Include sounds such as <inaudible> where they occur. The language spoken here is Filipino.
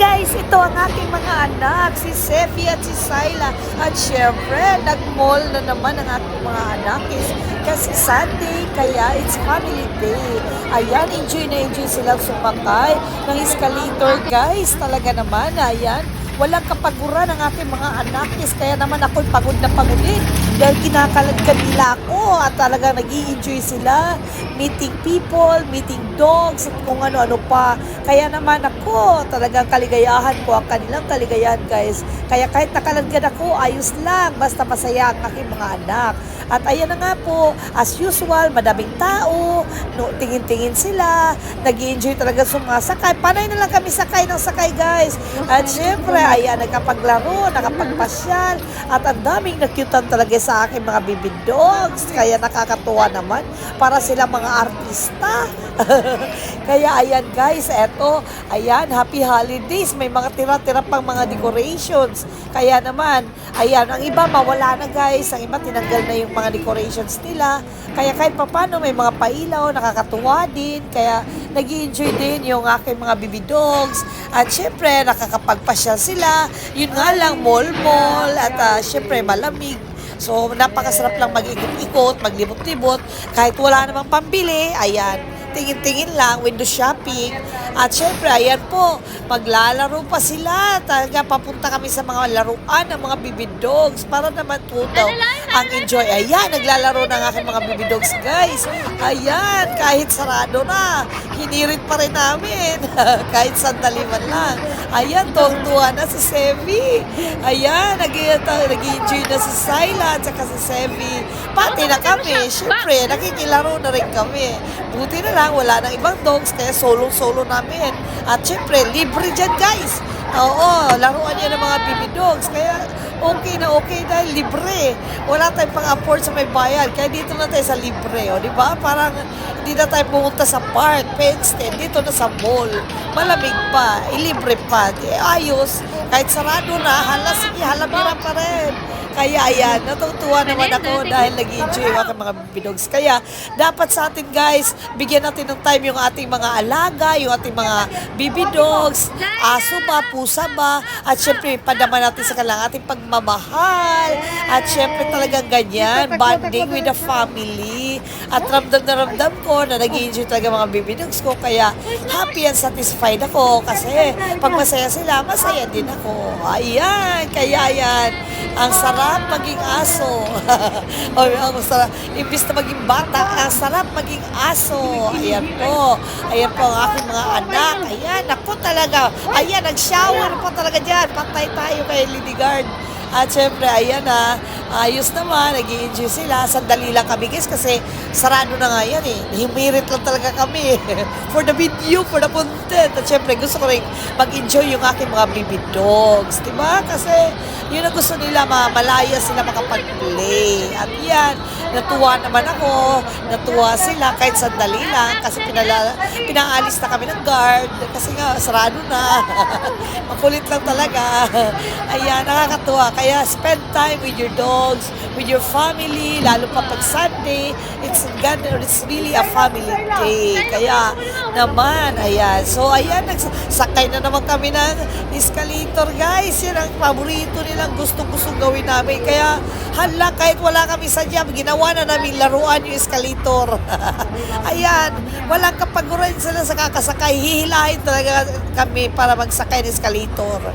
guys, ito ang aking mga anak, si Sefi at si Syla. At syempre, nag-mall na naman ang aking mga anak kasi Sunday, kaya it's family day. Ayan, enjoy na enjoy silang sumakay ng escalator guys. Talaga naman, ayan. Walang kapaguran ang aking mga anak is kaya naman ako'y pagod na pagod din dahil kinakalagkan nila ako at talaga nag enjoy sila meeting people, meeting dogs at kung ano-ano pa. Kaya naman ako, talagang kaligayahan ko ang kanilang kaligayahan guys. Kaya kahit nakalagyan ako, ayos lang. Basta masaya ang aking mga anak. At ayan na nga po, as usual, madaming tao, no, tingin-tingin sila, nag enjoy talaga sumasakay. Panay na lang kami sakay ng sakay guys. At <laughs> syempre, ayan, nagkapaglaro, nakapagpasyal, at ang daming nakyutan talaga sa aking mga bibid dogs. Kaya nakakatuwa naman para sila mga artista. <laughs> Kaya ayan guys, eto, ayan, happy holidays. May mga tira-tira pang mga decorations. Kaya naman, ayan, ang iba mawala na guys. Ang iba tinanggal na yung mga decorations nila. Kaya kahit papano may mga pailaw, nakakatuwa din. Kaya nag enjoy din yung aking mga baby dogs. At syempre, nakakapagpasyal sila. Yun nga lang, mall-mall. At ah, syempre, malamig. So, napakasarap lang mag-ikot-ikot, maglibot-libot. Kahit wala namang pambili, ayan, tingin-tingin lang, window shopping. At syempre, ayan po, maglalaro pa sila. Talaga, papunta kami sa mga laruan ng mga baby dogs para naman po daw ang enjoy. Ayan, naglalaro ng aking mga baby dogs, guys. Ayan, kahit sarado na, hinirit pa rin namin. <laughs> kahit sandali man lang. Ayan, tuwang-tuwa na si Sevi. Ayan, nag-enjoy na si Syla at saka si Sevi. Pati na kami, syempre, nakikilaro na rin kami. Buti na lang, wala nang ibang dogs, kaya solo-solo namin. At syempre, libre dyan, guys. Oo, laruan niya ng mga baby dogs. Kaya okay na okay dahil libre. Wala tayong pang-afford sa may bayad. Kaya dito na tayo sa libre. O, di ba? Parang hindi na tayo pumunta sa park, Penstead. Dito na sa mall. Malamig pa. Ilibre pa. Di, ayos. Kahit sarado na, hala, sige, halamiran pa rin. Kaya ayan, natutuwa naman ako dahil nag-enjoy aking mga bidogs. Kaya dapat sa atin guys, bigyan natin ng time yung ating mga alaga, yung ating mga baby dogs, aso ba, pusa ba, at syempre padama natin sa kanilang ating pagmamahal. At syempre talagang ganyan, bonding with the family. At ramdam na ramdam ko na nag-enjoy talaga mga baby dogs ko. Kaya happy and satisfied ako kasi pag masaya sila, masaya din ako. Ayan, kaya ayan. Ang sarap maging aso. <laughs> o, ang sarap. Imbis na maging bata, ang sarap maging aso. Ayan po. Ayan po ang aking mga anak. Ayan, ako talaga. Ayan, nag-shower po talaga dyan. Patay tayo kay Lidigard. At syempre, ayan na, ayos naman, nag enjoy sila. Sandali lang kami guys kasi sarado na nga yan eh. Himirit lang talaga kami <laughs> for the video, for the content. At syempre, gusto ko rin mag-enjoy yung aking mga baby dogs. Diba? Kasi yun ang gusto nila, ma- malaya sila makapag-play. At yan, natuwa naman ako, natuwa sila kahit sandali lang kasi pinala, pinaalis na kami ng guard kasi nga sarado na. <laughs> Makulit lang talaga. <laughs> Ayan, nakakatuwa. Kaya spend time with your dogs, with your family, lalo pa pag Sunday. It's, God, it's really a family day. Kaya naman, ayan. So, ayan, nagsakay na naman kami ng escalator, guys. Yan ang paborito nilang gustong-gustong gawin namin. Kaya, hala, kahit wala kami sa jam, ginawa na namin laruan yung escalator. <laughs> ayan, walang kapaguran sila sa kakasakay. Hihilahin talaga kami para magsakay ng escalator.